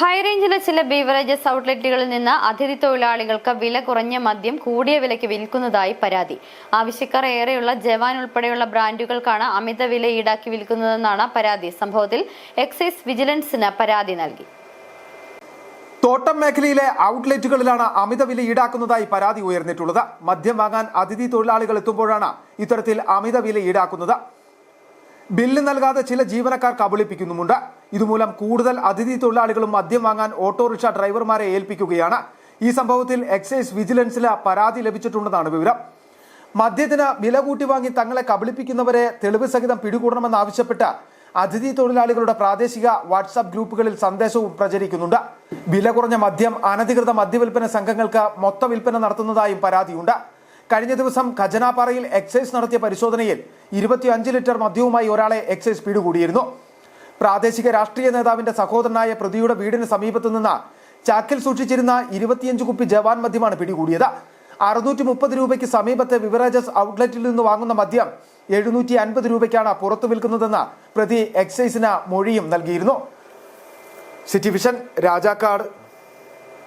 ഹൈറേഞ്ചിലെ ചില ബീവറേജസ് ഔട്ട്ലെറ്റുകളിൽ നിന്ന് അതിഥി തൊഴിലാളികൾക്ക് വില കുറഞ്ഞ മദ്യം കൂടിയ വിലയ്ക്ക് വിൽക്കുന്നതായി പരാതി. ആവശ്യക്കാർ ഏറെയുള്ള ജവാൻ ഉൾപ്പെടെയുള്ള ബ്രാൻഡുകൾക്കാണ് അമിത വില ഈടാക്കി വിൽക്കുന്നതെന്നാണ് പരാതി. സംഭവത്തിൽ എക്സൈസ് വിജിലൻസിന് പരാതി നൽകി. തോട്ടം മേഖലയിലെ ഔട്ട്ലെറ്റുകളിലാണ് അമിത വില ഈടാക്കുന്നതായി പരാതി ഉയർന്നിട്ടുള്ളത്. മദ്യം വാങ്ങാൻ അതിഥി തൊഴിലാളികൾ എത്തുമ്പോഴാണ് ഇത്തരത്തിൽ അമിത വില ഈടാക്കുന്നത്. ബില്ല് നൽകാതെ ചില ജീവനക്കാർ കബളിപ്പിക്കുന്നുമുണ്ട്. ഇതുമൂലം കൂടുതൽ അതിഥി തൊഴിലാളികളും മദ്യം വാങ്ങാൻ ഓട്ടോറിക്ഷ ഡ്രൈവർമാരെ ഏൽപ്പിക്കുകയാണ്. ഈ സംഭവത്തിൽ എക്സൈസ് വിജിലൻസിൽ പരാതി ലഭിച്ചിട്ടുണ്ടെന്നാണ് വിവരം. മദ്യത്തിന് വില കൂട്ടി വാങ്ങി തങ്ങളെ കബളിപ്പിക്കുന്നവരെ തെളിവ് സഹിതം പിടികൂടണമെന്നാവശ്യപ്പെട്ട് അതിഥി തൊഴിലാളികളുടെ പ്രാദേശിക വാട്സാപ്പ് ഗ്രൂപ്പുകളിൽ സന്ദേശവും പ്രചരിക്കുന്നുണ്ട്. വില കുറഞ്ഞ മദ്യം അനധികൃത മദ്യവിൽപ്പന സംഘങ്ങൾക്ക് മൊത്ത വിൽപ്പന നടത്തുന്നതായും പരാതിയുണ്ട്. കഴിഞ്ഞ ദിവസം ഖജനാപ്പാറയിൽ എക്സൈസ് നടത്തിയ പരിശോധനയിൽ ഇരുപത്തിയഞ്ച് ലിറ്റർ മദ്യവുമായി ഒരാളെ എക്സൈസ് പിടികൂടിയിരുന്നു. പ്രാദേശിക രാഷ്ട്രീയ നേതാവിന്റെ സഹോദരനായ പ്രതിയുടെ വീടിന് സമീപത്ത് നിന്ന് ചാക്കിൽ സൂക്ഷിച്ചിരുന്ന ഇരുപത്തിയഞ്ച് കുപ്പി ജവാൻ മദ്യമാണ് പിടികൂടിയത്. അറുന്നൂറ്റി മുപ്പത് രൂപയ്ക്ക് സമീപത്തെ ബിവറേജസ് ഔട്ട്ലെറ്റിൽ നിന്ന് വാങ്ങുന്ന മദ്യം എഴുന്നൂറ്റി അൻപത് രൂപയ്ക്കാണ് പുറത്തു വിൽക്കുന്നതെന്ന് പ്രതി എക്സൈസിന് മൊഴിയും നൽകിയിരുന്നു. City vision Rajakkad.